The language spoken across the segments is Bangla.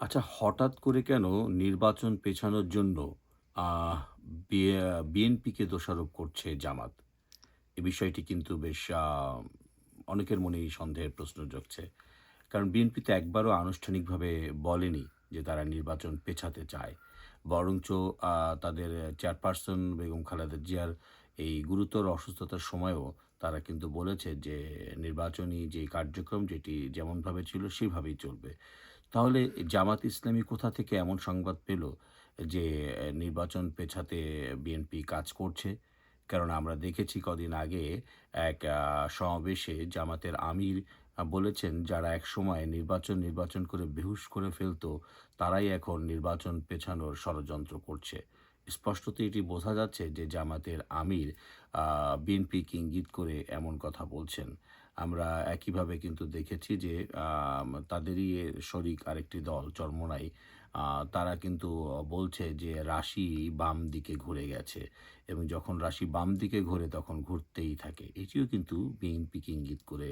আচ্ছা হঠাৎ করে কেন নির্বাচন পেছানোর জন্য বিএনপিকে দোষারোপ করছে জামাত? এ বিষয়টি কিন্তু বেশ অনেকের মনেই সন্দেহের প্রশ্ন জাগছে। কারণ বিএনপি তো একবারও আনুষ্ঠানিকভাবে বলেনি যে তারা নির্বাচন পেছাতে চায়। বরঞ্চ তাদের চেয়ারপারসন বেগম খালেদা জিয়ার এই গুরুতর অসুস্থতার সময়ও তারা কিন্তু বলেছে যে নির্বাচনী যে কার্যক্রম যেটি যেমনভাবে ছিল সেভাবেই চলবে। তাহলে জামাত ইসলামী কোথা থেকে এমন সংবাদ পেল যে নির্বাচন পেছাতে বিএনপি কাজ করছে? কেননা আমরা দেখেছি কদিন আগে এক সমাবেশে জামাতের আমির বলেছেন, "যারা এক সময় নির্বাচন, নির্বাচন করে বেহুঁশ করে ফেলত, তারাই এখন নির্বাচন পেছানোর ষড়যন্ত্র করছে।" স্পষ্টতই এটি বোঝা যাচ্ছে যে জামাতের আমির বিএনপিকে ইঙ্গিত করে এমন কথা বলছেন। আমরা একইভাবে কিন্তু দেখেছি যে তাদেরই শরিক আরেকটি দল, চরমোনাই তারা কিন্তু বলছে যে, রাশি বাম দিকে ঘুরে গেছে এবং যখন রাশি বাম দিকে ঘোরে তখন ঘুরতেই থাকে। এটিও কিন্তু বিএনপিকে ইঙ্গিত করে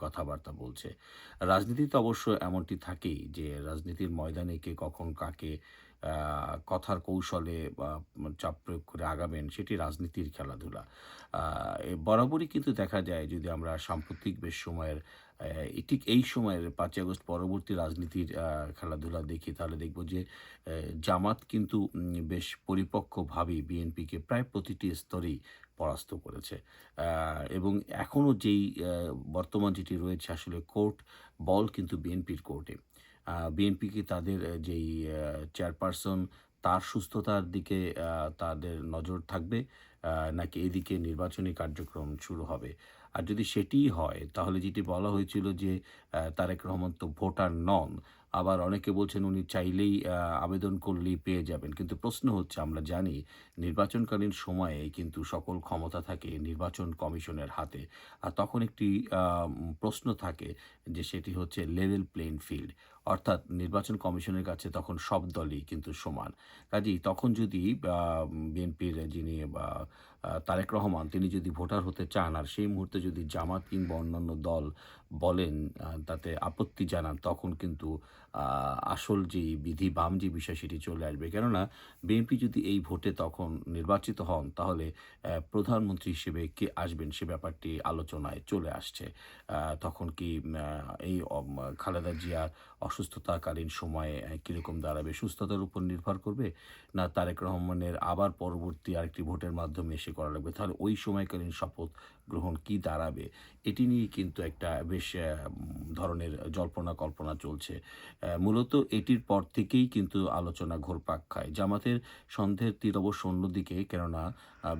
কথাবার্তা বলছে। রাজনীতিতে অবশ্য এমনটি থাকেই যে, রাজনীতির ময়দানে কে কখন কাকে কথার কৌশলে বা চাপ প্রয়োগ করে আগাবেন সেটি রাজনীতির খেলাধুলা। বরাবরই কিন্তু দেখা যায় যদি আমরা সাম্প্রতিক বেশ সময়ের ঠিক এই সময়ের ৫ই আগস্ট পরবর্তী রাজনীতির খেলাধুলা দেখি তাহলে দেখব যে জামাত কিন্তু বেশ পরিপক্কভাবেই বিএনপিকে প্রায় প্রতিটি স্তরেই পরাস্ত করেছে। এবং এখনও যেই বর্তমান যেটি রয়েছে আসলে কোর্ট, বল কিন্তু বিএনপির কোর্টে। বিএনপিকে তাদের যেই চেয়ারপারসন তার সুস্থতার দিকে তাদের নজর থাকবে নাকি এদিকে নির্বাচনী কার্যক্রম শুরু হবে। আর যদি সেটিই হয়, তাহলে যেটি বলা হয়েছিল যে তারেক রহমান তো ভোটার নন। আবার অনেকে বলছেন উনি চাইলেই আবেদন করলেই পেয়ে যাবেন। কিন্তু প্রশ্ন হচ্ছে, আমরা জানি নির্বাচনকালীন সময়ে কিন্তু সকল ক্ষমতা থাকে নির্বাচন কমিশনের হাতে। আর তখন একটি প্রশ্ন থাকে যে সেটি হচ্ছে লেভেল প্লেইং ফিল্ড। অর্থাৎ নির্বাচন কমিশনের কাছে তখন সব দলই কিন্তু সমান। কাজেই তখন যদি বিএনপির যিনি বা তারেক রহমান, তিনি যদি ভোটার হতে চান, আর সেই মুহূর্তে যদি জামাত কিংবা অন্যান্য দল বলেন তাতে আপত্তি জানান তখন কিন্তু আসল যে বিধি, বাম যে বিষয় সেটি চলে আসবে। কেননা, বিএনপি যদি এই ভোটে তখন নির্বাচিত হন, তাহলে প্রধানমন্ত্রী হিসেবে কে আসবেন সে ব্যাপারটি আলোচনায় চলে আসছে। তখন কি এই খালেদা জিয়ার অসুস্থতাকালীন সময়ে কীরকম দাঁড়াবে? সুস্থতার উপর নির্ভর করবে? না তারেক রহমানের আবার পরবর্তী আরেকটি ভোটের মাধ্যমে এসে করা লাগবে? তাহলে ওই সময়কালীন শপথ গ্রহণ কি দাঁড়াবে? এটি নিয়ে কিন্তু একটা বেশ ধরনের জল্পনা কল্পনা চলছে। মূলত এটির পর থেকেই কিন্তু আলোচনা ঘোরপাক খায়। জামাতের সন্দেহের তীর অবশ্য অন্যদিকে, কেননা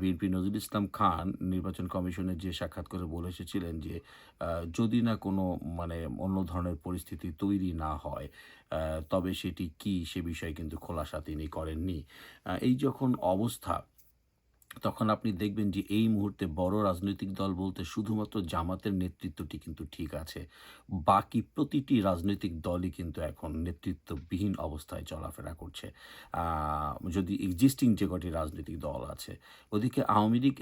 বিএনপি নজরুল ইসলাম খান নির্বাচন কমিশনে যে সাক্ষাৎ করে বলে এসেছিলেন যে যদি না কোনো মানে অন্য ধরনের পরিস্থিতি তৈরি না হয় তবে সেটি কি সে বিষয়ে কিন্তু খোলাসা তিনি করেননি। এই যখন অবস্থা তখন আপনি দেখবেন যে এই মুহূর্তে বড় রাজনৈতিক দল বলতে শুধুমাত্র জামাতের নেতৃত্বটি কিন্তু ঠিক আছে। বাকি প্রতিটি রাজনৈতিক দলই কিন্তু এখন নেতৃত্ববিহীন অবস্থায় চলাফেরা করছে। যদি এক্সিস্টিং যে কটি রাজনৈতিক দল আছে। ওদিকে আওয়ামী লীগ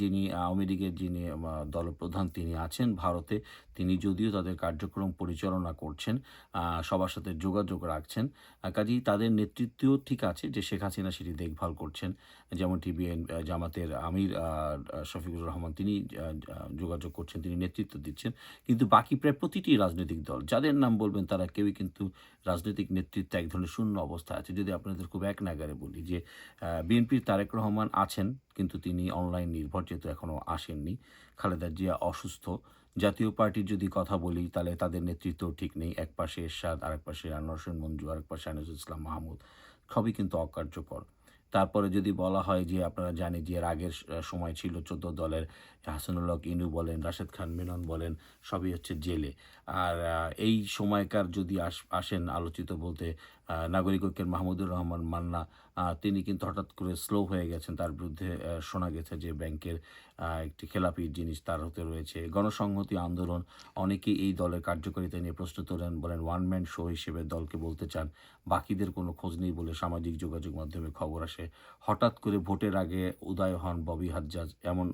যিনি আওয়ামী লীগের যিনি দলপ্রধান তিনি আছেন ভারতে। তিনি যদিও তাদের কার্যক্রম পরিচালনা করছেন, সবার সাথে যোগাযোগ রাখছেন। কাজেই তাদের নেতৃত্বও ঠিক আছে যে শেখ হাসিনা সেটি দেখভাল করছেন। যেমনটি বিএন জামাতের আমির শফিকুর রহমান তিনি যোগাযোগ করছেন, তিনি নেতৃত্ব দিচ্ছেন। কিন্তু বাকি প্রায় প্রতিটি রাজনৈতিক দল যাদের নাম বলবেন তারা কেউই কিন্তু রাজনৈতিক নেতৃত্বে এক ধরনের শূন্য অবস্থায় আছে। যদি আপনাদের খুব এক নাগারে বলি যে বিএনপির তারেক রহমান আছেন কিন্তু তিনি অনলাইন নির্ভর যেহেতু এখনও আসেননি। খালেদা জিয়া অসুস্থ। জাতীয় পার্টির যদি কথা বলি তাহলে তাদের নেতৃত্ব ঠিক নেই। এক পাশে এরশাদ, আরেক পাশে আনোয়ার হোসেন মঞ্জু, আরেক পাশে আনিসুল ইসলাম মাহমুদ। সবই কিন্তু অকার্যকর। তারপরে যদি বলা হয় যে আপনারা জানেন যে আগের সময় ছিল ১৪ দলের হাসানুল হক ইনু বলেন, রাশেদ খান মিনন বলেন সবই হচ্ছে জেলে। আর এই সময়কার যদি আস আসেন আলোচিত বলতে নাগরিক ঐক্যের মাহমুদুর রহমান মান্না তিনি কিন্তু হঠাৎ করে স্লো হয়ে গেছেন। তার বিরুদ্ধে শোনা গেছে যে ব্যাংকের একটি খেলাপি জিনিস তার হতে রয়েছে। গণসংহতি আন্দোলন, অনেকেই এই দলের কার্যকারিতা নিয়ে প্রশ্ন তোলেন, বলেন ওয়ান ম্যান শো হিসেবে দলকে বলতে চান। বাকিদের কোনো খোঁজ নেই বলে সামাজিক যোগাযোগ মাধ্যমে খবর আসে। হঠাৎ করে ভোটের আগে উদয় হন ববি হাজ্জাজ। এমন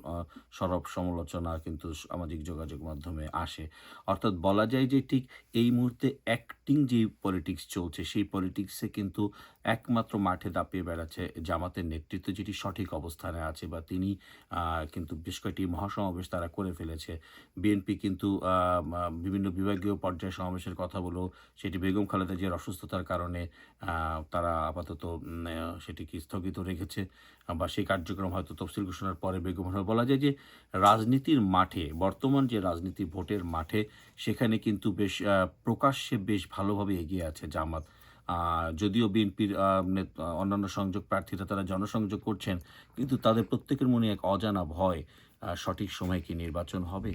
সরব সমালোচনা কিন্তু সামাজিক যোগাযোগ মাধ্যমে আসে। অর্থাৎ বলা যায় যে ঠিক এই মুহূর্তে অ্যাক্টিং যে পলিটিক্স চলছে, সেই পলিটিক্সে কিন্তু একমাত্র মাঠে দাপিয়ে বেড়াচ্ছে জামাতের নেতৃত্ব, যেটি সঠিক অবস্থানে আছে বা তিনি কিন্তু বেশ কয়েকটি মহাসমাবেশ তারা করে ফেলেছে। বিএনপি কিন্তু বিভিন্ন বিভাগীয় পর্যায়ে সমাবেশের কথা বলেও সেটি বেগম খালেদা জিয়ার অসুস্থতার কারণে তারা আপাতত সেটিকে স্থগিত রেখেছে। বা সেই কার্যক্রম হয়তো তফসিল ঘোষণার পরে বেগম বলা যায় যে রাজনীতির মাঠে, বর্তমান যে রাজনীতি ভোটের মাঠে, সেখানে কিন্তু বেশ প্রকাশ্যে বেশ ভালোভাবে এগিয়ে আছে জামাত। যদিও বিএনপির অন্যান্য সংযোগ প্রার্থীরা তারা জনসংযোগ করছেন, কিন্তু তাদের প্রত্যেকের মনে এক অজানা ভয় সঠিক সময় কি নির্বাচন হবে?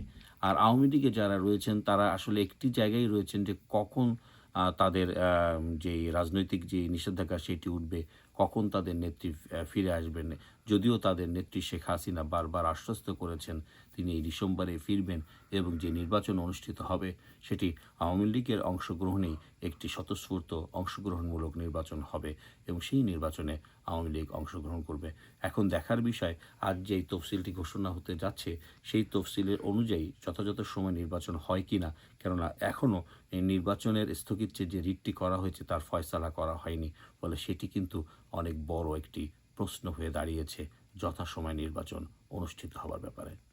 আর আওয়ামী লীগে যারা রয়েছেন, তারা আসলে একটি জায়গায় রয়েছেন যে কখন তাদের যে রাজনৈতিক যে নিষেধাজ্ঞা সেটি উঠবে, কখন তাদের নেত্রী ফিরে আসবেন। যদিও তাদের নেত্রী শেখ হাসিনা বারবার আশ্বস্ত করেছেন তিনি এই ডিসেম্বরে ফিরবেন এবং যে নির্বাচন অনুষ্ঠিত হবে, সেটি আওয়ামী লীগের অংশগ্রহণেই একটি স্বতঃস্ফূর্ত অংশগ্রহণমূলক নির্বাচন হবে এবং সেই নির্বাচনে আওয়ামী লীগ অংশগ্রহণ করবে। এখন দেখার বিষয়, আজ যেই তফসিলটি ঘোষণা হতে যাচ্ছে, সেই তফসিলের অনুযায়ী যথাযথ সময় নির্বাচন হয় কি না কেননা এখনও এই নির্বাচনের স্থগিত যে রিটটি করা হয়েছে, তার ফয়সালা করা হয়নি ফলে সেটি কিন্তু অনেক বড় একটি প্রশ্ন হয়ে দাঁড়িয়েছে যথাসময় নির্বাচন অনুষ্ঠিত হওয়ার ব্যাপারে।